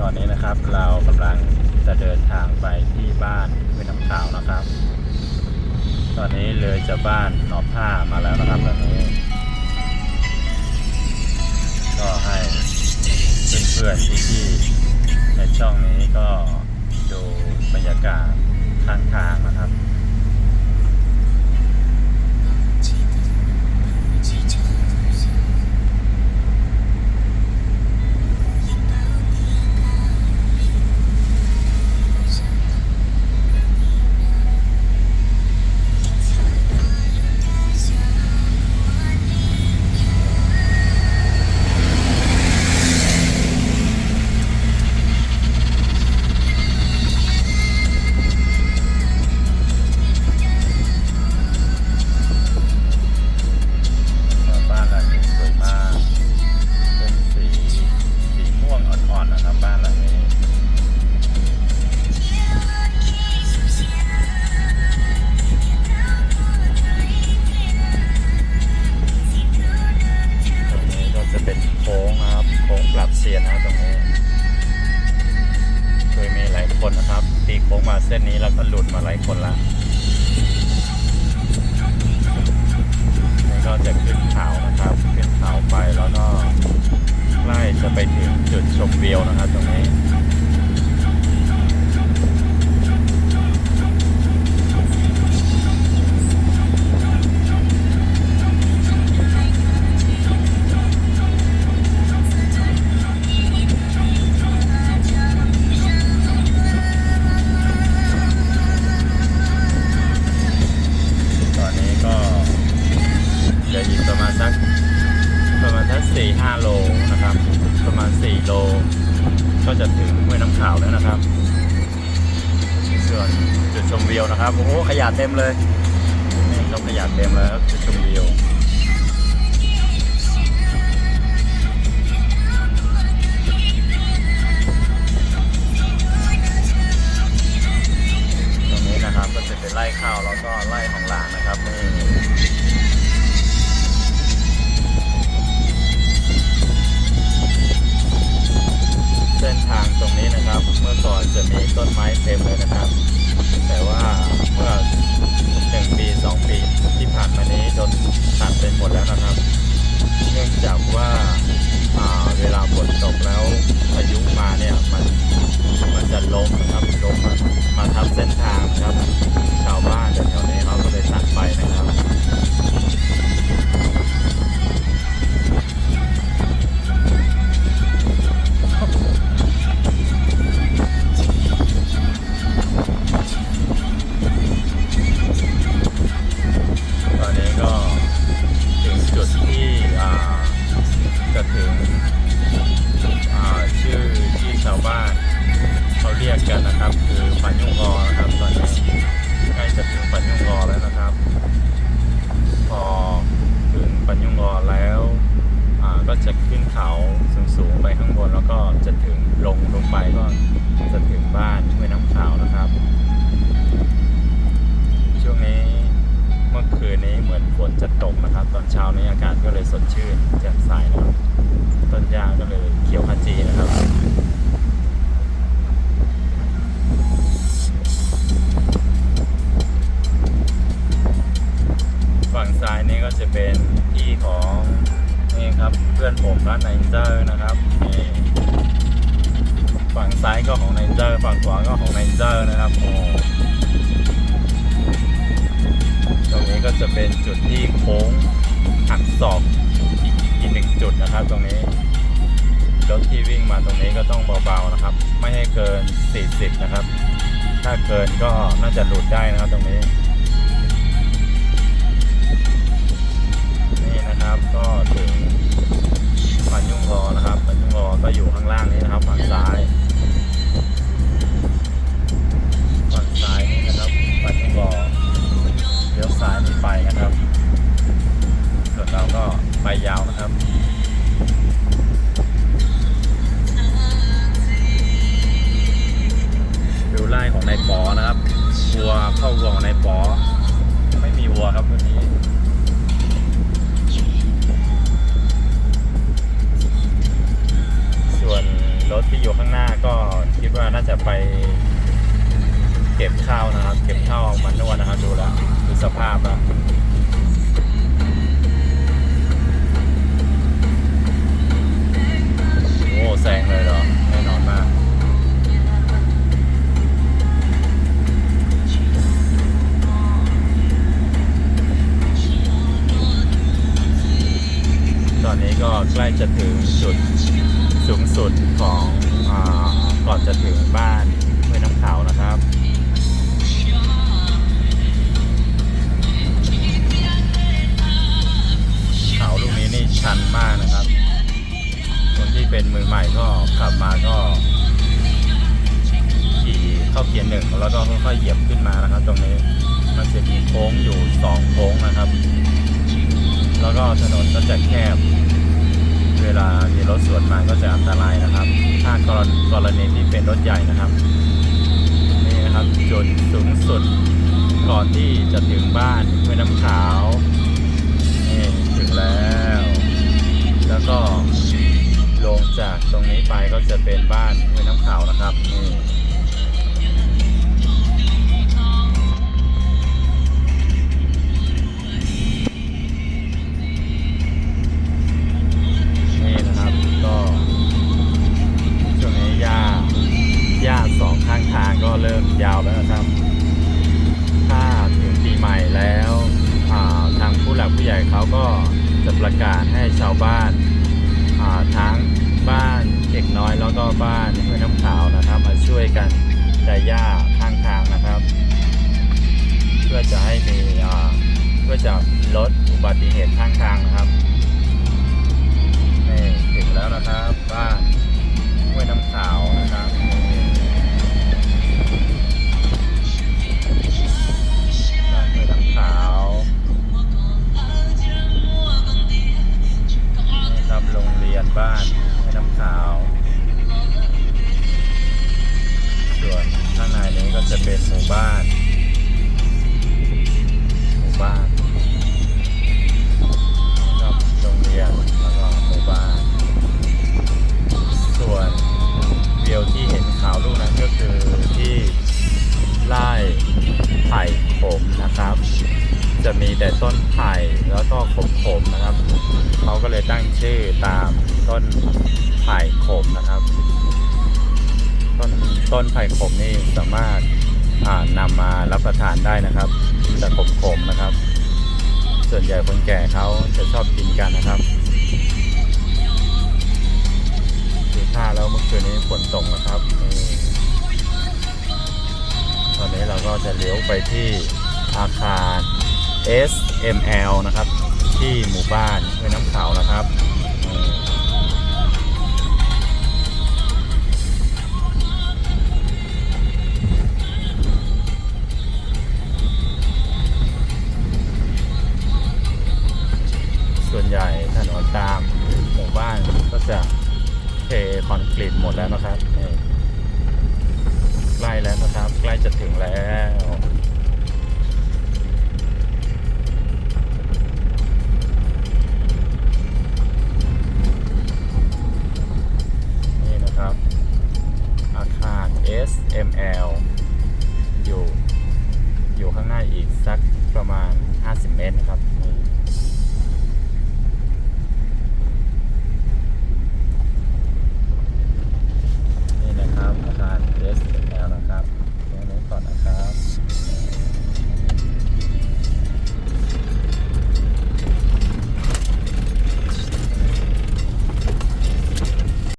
ตอนนี้นะครับเรากำลังจะเดินทางไปที่บ้านห้วยน้ำขาวนะครับ ตอนนี้เลยจากบ้านหนองผ้ามาแล้วนะครับตอนนี้ ก็ให้เพื่อนๆที่ในช่องนี้ก็ดูบรรยากาศข้างทางนะครับายคนละนี่ก็จะขึ้นเขานะครับ ขึ้นเขาไปแล้วก็ใกล้จะไปถึงจุดชมวิวนะครับตรงนี้ ห้วยน้ำขาวแล้วนะครับส่วนจุดชมวิวนะครับ โอ้โหขยะเต็มเลยนี่ก็ขยะเต็มเลยครับจุดชมวิวตรงนี้นะครับก็จะเป็นไร่ข้าวแล้วก็ไร่ของหลานนะครับ เขาสูงๆไปข้างบนแล้วก็จะถึงลงลงไปก็จะถึงบ้านห้วยน้ำขาวนะครับ ช่วงนี้เมื่อคืนนี้เหมือนฝนจะตกนะครับ ตอนเช้านี้อากาศก็เลยสดชื่นแจ่มใสนะครับต้นยางก็เลยเขียวขจีนะครับ ขวาก็ของไนเจอร์นะครับโอ้ตรงนี้ก็จะเป็นจุดที่โค้งหักศอกอีกอีกหนึ่งจุดนะครับ ตรงนี้รถที่วิ่งมาตรงนี้ก็ต้องเบาๆนะครับ ไม่ให้เกิน 40 นะครับ ถ้าเกินก็น่าจะหลุดได้นะครับตรงนี้นี่นะครับก็ถึงปันยุ่งรอนะครับปันยุ่งรอก็อยู่ข้างล่างนี้นะครับฝั่งซ้าย ปันยุ่งรอเลี้ยวซ้ายนี้ไปนะครับ ส่วนเราก็ไปยาวนะครับดูไล่ของนายปอนะครับวัวเข้าวัวของนายปอ ไม่มีวัวครับวันนี้ สภาพแล้วโอ้แซงเลยเหรอ แน่นอนมาก ตอนนี้ก็ใกล้จะถึงจุดสูงสุดของอก่อนจะถึงบ้านห้วยน้ำขาวนะครับ นี้นี่ชันมากนะครับ คนที่เป็นมือใหม่ก็ขับมาก็ขี่เข้าเกียร์หนึ่งแล้วก็ค่อยๆเหยียบขึ้นมานะครับ ตรงนี้มันจะมีโค้งอยู่สองโค้งนะครับ แล้วก็ถนนก็จะแคบ เวลามีรถสวนมาก็จะอันตรายนะครับ ถ้ากรณกรณีที่เป็นรถใหญ่นะครับ นี่นะครับจุดสูงสุดก่อนที่จะถึงบ้านห้วยน้ำขาว แล้ว แล้วก็ลงจากตรงนี้ไปก็จะเป็นบ้านห้วยน้ำขาวนะครับนี่นี่นะครับก็ช่วงนี้หญ้าหญ้าสองข้างทางก็เริ่มยาวแล้วนะครับถ้าถึงปีใหม่แล้วทางผู้หลักผู้ใหญ่เขาก็ จะประกาศให้ชาวบ้านาทั้งบ้านเด็กน้อยแล้วก็บ้านห้วยน้ำขาวนะครับ มาช่วยกันไดหญ้าข้างทางนะครับ เพื่อจะให้มีเพื่อจะลดอุบัติเหตุข้างทางนะครับ บ้าน หมู่บ้านครับโรงเรียนแล้วก็หมู่บ้าน ส่วนวิวที่เห็นขาวลูกนั้นก็คือที่ไร่ไผ่ขมนะครับ จะมีแต่ต้นไผ่แล้วก็ขมขมๆนะครับ เขาก็เลยตั้งชื่อตามต้นไผ่ขมนะครับ ต้นต้นไผ่ขมนี่สามารถ นำมารับประทานได้นะครับจะขมๆนะครับ ส่วนใหญ่คนแก่เขาจะชอบกินกันนะครับดูท่าแล้วเมื่อคืนนี้ฝนตกนะครับตอนนี้เราก็จะเลี้ยวไปที่อาคาร SML นะครับ ที่หมู่บ้านห้วยน้ำขาวนะครับ หมดแล้วนะครับนี่ใกล้แล้วนะครับ ใกล้จะถึงแล้ว